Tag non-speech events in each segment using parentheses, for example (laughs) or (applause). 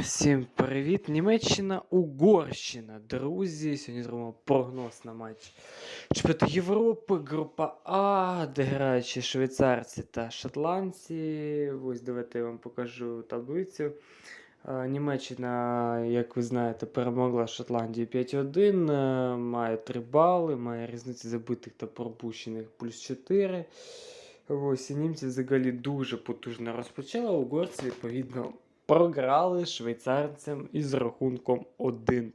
Всім привіт! Німеччина, Угорщина. Друзі, сьогодні зробимо прогноз на матч Чемпіонату Європи, група А, де грають ще швейцарці та шотландці. Ось давайте я вам покажу таблицю. Е, Німеччина, як ви знаєте, перемогла Шотландію 5-1, е, має 3 бали, має різницю забитих та пропущених плюс 4. Ось і німці взагалі дуже потужно розпочали, угорці, відповідно, програли швейцарцям із рахунком 1-3.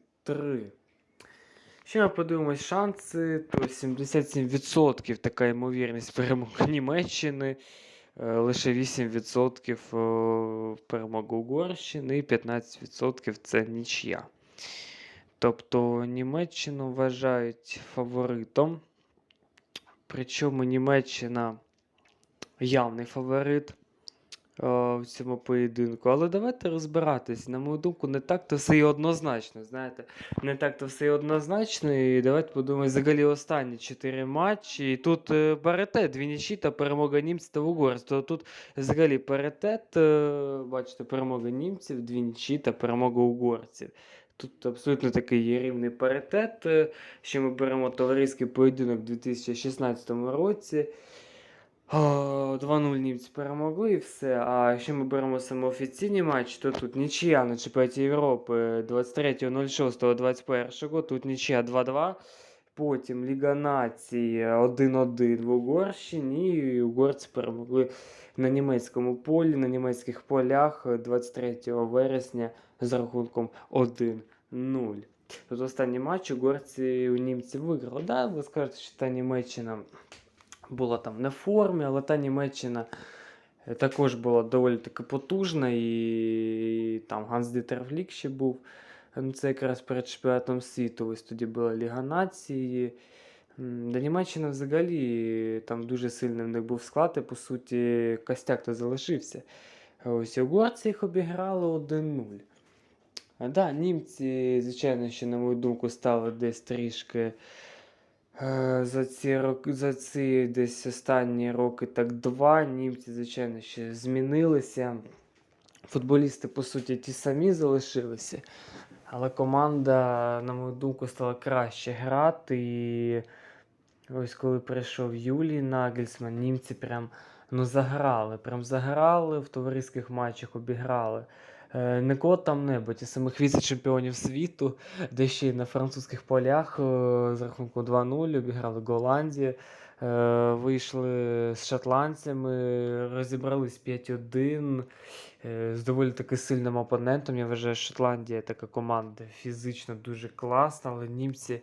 Якщо ми подивимось шанси, то 77% така ймовірність перемоги (laughs) Німеччини, е, лише 8% е, перемога Угорщини і 15% це нічия. Тобто Німеччину вважають фаворитом. Причому Німеччина явний фаворит в цьому поєдинку. Але давайте розбиратись. На мою думку, не так-то все і однозначно. Знаєте, не так-то все і однозначно. І давайте подумаємо взагалі останні 4 матчі. І тут е, паритет, дві нічі та перемога німців та угорства. Тут взагалі паритет, е, бачите, перемога німців, дві нічі та перемога угорців. Тут абсолютно такий є рівний паритет. е, Що ми беремо товариський поєдинок у 2016 році. А, 2-0 німці перемогли і все. А якщо ми беремо саме офіційний матч, то тут нічия на чемпіонаті Європи 23.06.21. Тут нічия 2-2. Потім Ліга Націй 1-1 в Угорщині. І угорці перемогли на німецькому полі, на німецьких полях 23 вересня з рахунком 1-0. Тут останній матч угорці у німців виграли. Да, ви скажете, що та Німеччина була там не в формі, але та Німеччина е, також була доволі таки потужна, і там Ганс Дітер Флік ще був. Ну, Це якраз перед чемпіонатом світу. Ось тоді була Ліга Нації. М, Да Німеччина взагалі там дуже сильний в них був склад, і по суті костяк то залишився. Ось угорці їх обіграли 1-0. А, да, німці, звичайно, що, на мою думку, стали десь трішки За ці роки, за ці десь останні роки, так два німці, звичайно, ще змінилися. Футболісти, по суті, ті самі залишилися. Але команда, на мою думку, стала краще грати. І ось коли прийшов Юлій Нагельсман, німці прям ну, заграли. Прям заграли в товариських матчах, обіграли. Е, Не кого там небудь, і самих віце-чемпіонів світу, де ще й на французьких полях е, з рахунку 2-0 обіграли Голландію. Е, Вийшли з шотландцями, розібрались 5-1 е, з доволі таки сильним опонентом. Я вважаю, Шотландія така команда фізично дуже класна, але німці,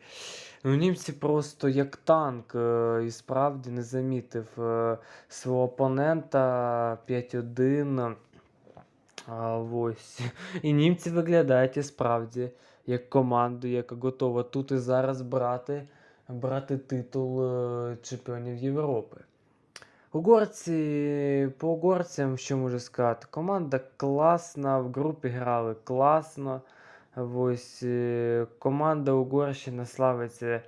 ну, німці просто як танк і справді не замітив свого опонента 5-1. А, ось. (laughs) І німці виглядають і справді як команду, яка готова тут і зараз брати, брати титул е, чемпіонів Європи. Угорці, по угорцям, що можу сказати, команда класна, в групі грали класно. Ось, е, команда Угорщина славиться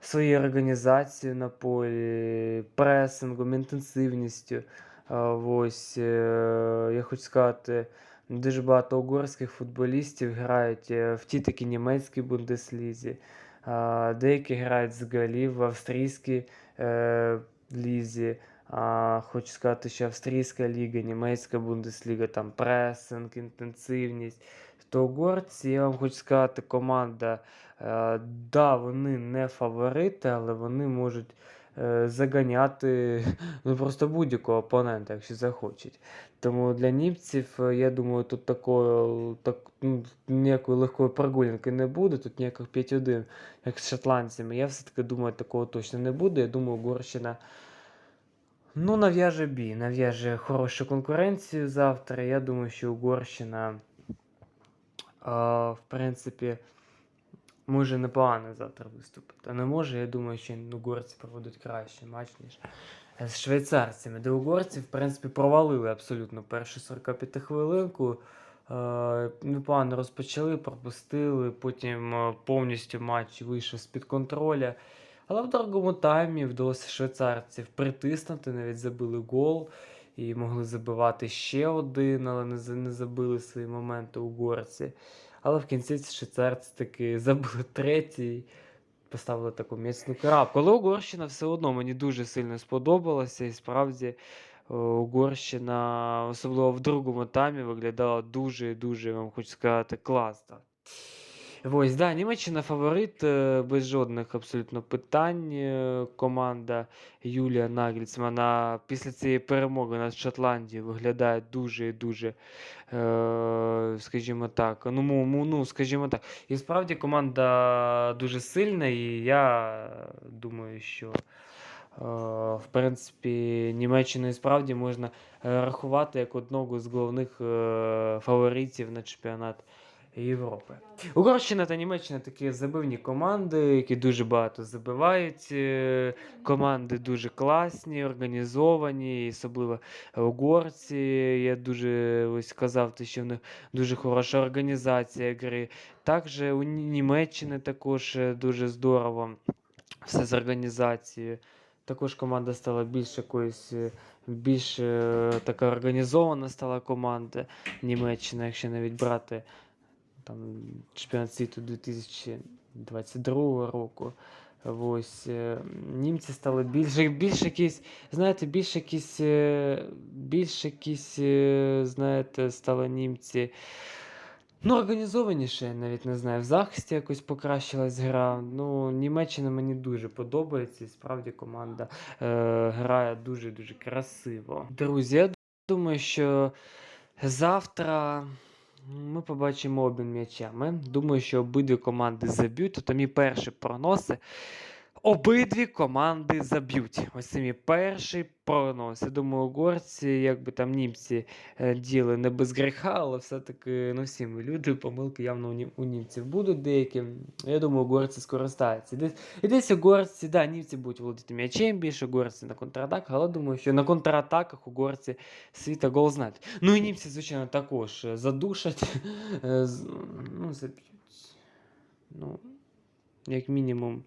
своєю організацією на полі, пресингом, інтенсивністю. Ось, е, я хочу сказати, дуже багато угорських футболістів грають е, в тій такій німецькій бундеслізі. Деякі грають взагалі в австрійській е, лізі. А, хочу сказати, що австрійська ліга, німецька бундесліга, там пресинг, інтенсивність. То угорці, я вам хочу сказати, команда, да, вони не фаворити, але вони можуть заганяти (laughs) ну, просто будь-якого опонента, якщо захочуть. Тому для німців, е, я думаю, тут такої, так, ну, ніякої легкої прогулянки не буде, тут ніяких 5-1, як з шотландцями. Я все-таки думаю, такого точно не буде. Я думаю, Угорщина ну, нав'яже бій, нав'яже хорошу конкуренцію завтра. Я думаю, що Угорщина, а, в принципі, може непогано завтра виступити. А не може, я думаю, що угорці проведуть кращий матч, ніж з швейцарцями. Де угорці, в принципі, провалили абсолютно першу 45 хвилинку. Е, Непогано розпочали, пропустили, потім е, повністю матч вийшов з-під контроля. Але в другому таймі вдалося швейцарців притиснути, навіть забили гол. і могли забивати ще один, але не, забили свої моменти угорці. Але в кінці швейцарці таки (laughs) забили третій, поставили таку міцну крапку. Але Угорщина все одно мені дуже сильно сподобалася, і справді е, Угорщина, особливо в другому таймі, виглядала дуже-дуже, вам хочу сказати, класно. Ось, да, Німеччина фаворит, е, без жодних абсолютно питань. Е, Команда Юлія Нагельцмана після цієї перемоги над Шотландією виглядає дуже дуже, е, скажімо так, ну, ну, скажімо так. І справді команда дуже сильна, і я думаю, що. В принципі, Німеччину і справді можна рахувати як одного з головних фаворитів на чемпіонат Європи. Угорщина та Німеччина такі забивні команди, які дуже багато забивають. е, Команди дуже класні, організовані, особливо угорці. Я дуже ось казав, що в них дуже хороша організація гри. Також у Німеччини також е, дуже здорово все з організацією. Також команда стала більш якоюсь е, більш така організована стала команда Німеччина, якщо навіть брати там чемпіонат світу 2022 року. Ось е, німці стали більш, більш якісь, знаєте, більш якісь, е, більш якісь, е, знаєте, стали німці. Ну, організованіше, я навіть не знаю. В захисті якось покращилась гра. Ну, Німеччина мені дуже подобається. І справді команда е, грає дуже-дуже красиво. Друзі, я думаю, що завтра ми побачимо обмін м'ячами. Думаю, що обидві команди заб'ють. Тобто мій перший прогноз. Обидві команди заб'ють. Ось мій перший прогноз. Я думаю, угорці, якби там німці е, діли не без гріха, але все-таки ну, всі ми люди, помилки явно у, нім- німців будуть деякі. Я думаю, угорці скористаються. Десь, і десь угорці, да, німці будуть володіти м'ячем більше, угорці на контратаках, але думаю, що на контратаках угорці світа гол знають. Ну і німці, звичайно, також задушать, е, ну, заб'ють. Ну, як мінімум.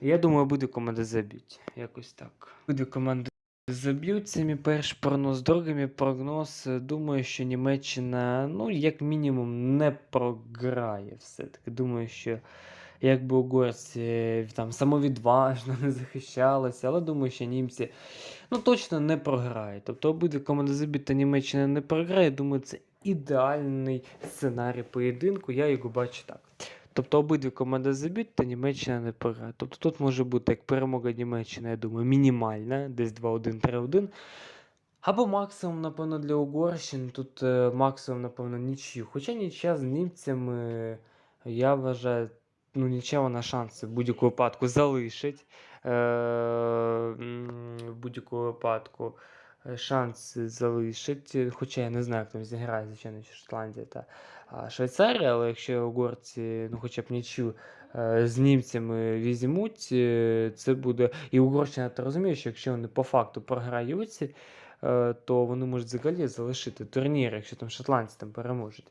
Я думаю, буде команда заб'ють. Якось так. Буде команди заб'ють. Це мій перший прогноз. Другий мій прогноз. Думаю, що Німеччина, ну, як мінімум, не програє все-таки. Думаю, що якби угорці е, там самовідважно не захищалися, але думаю, що німці ну, точно не програють. Тобто обидві команди заб'ють та Німеччина не програє. Думаю, це ідеальний сценарій поєдинку. Я його бачу так. Тобто обидві команди заб'ють, та Німеччина не програє. Тобто тут може бути як перемога Німеччини, я думаю, мінімальна, десь 2-1, 3-1. Або максимум, напевно, для Угорщини. Тут е, максимум, напевно, нічию. Хоча нічия з німцями, я вважаю, ну, нічия вона шанси в будь-якому випадку залишить. Е, в будь-якому випадку е, шанси залишить. Хоча я не знаю, як там зіграє, звичайно, Шотландія та Швейцарія, але якщо угорці, ну хоча б нічю е, з німцями візьмуть, е, це буде. І Угорщина та розуміє, що якщо вони по факту програють, то вони можуть взагалі залишити турнір, якщо там шотландці там переможуть.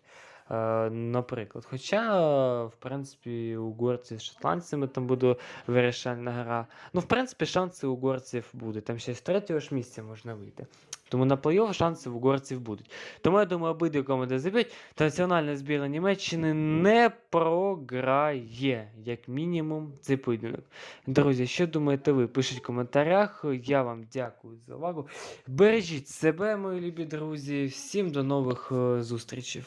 Е, Наприклад. Хоча, в принципі, угорці з шотландцями там буде вирішальна гра. Ну, в принципі, шанси у угорців будуть. Там ще з третього ж місця можна вийти. Тому на плей-офф шанси в угорців будуть. Тому я думаю, обидві команди заб'ють. Та національна збірна Німеччини не програє, як мінімум, цей поєдинок. Друзі, що думаєте ви? Пишіть в коментарях. Я вам дякую за увагу. Бережіть себе, мої любі друзі. Всім до нових е, зустрічей.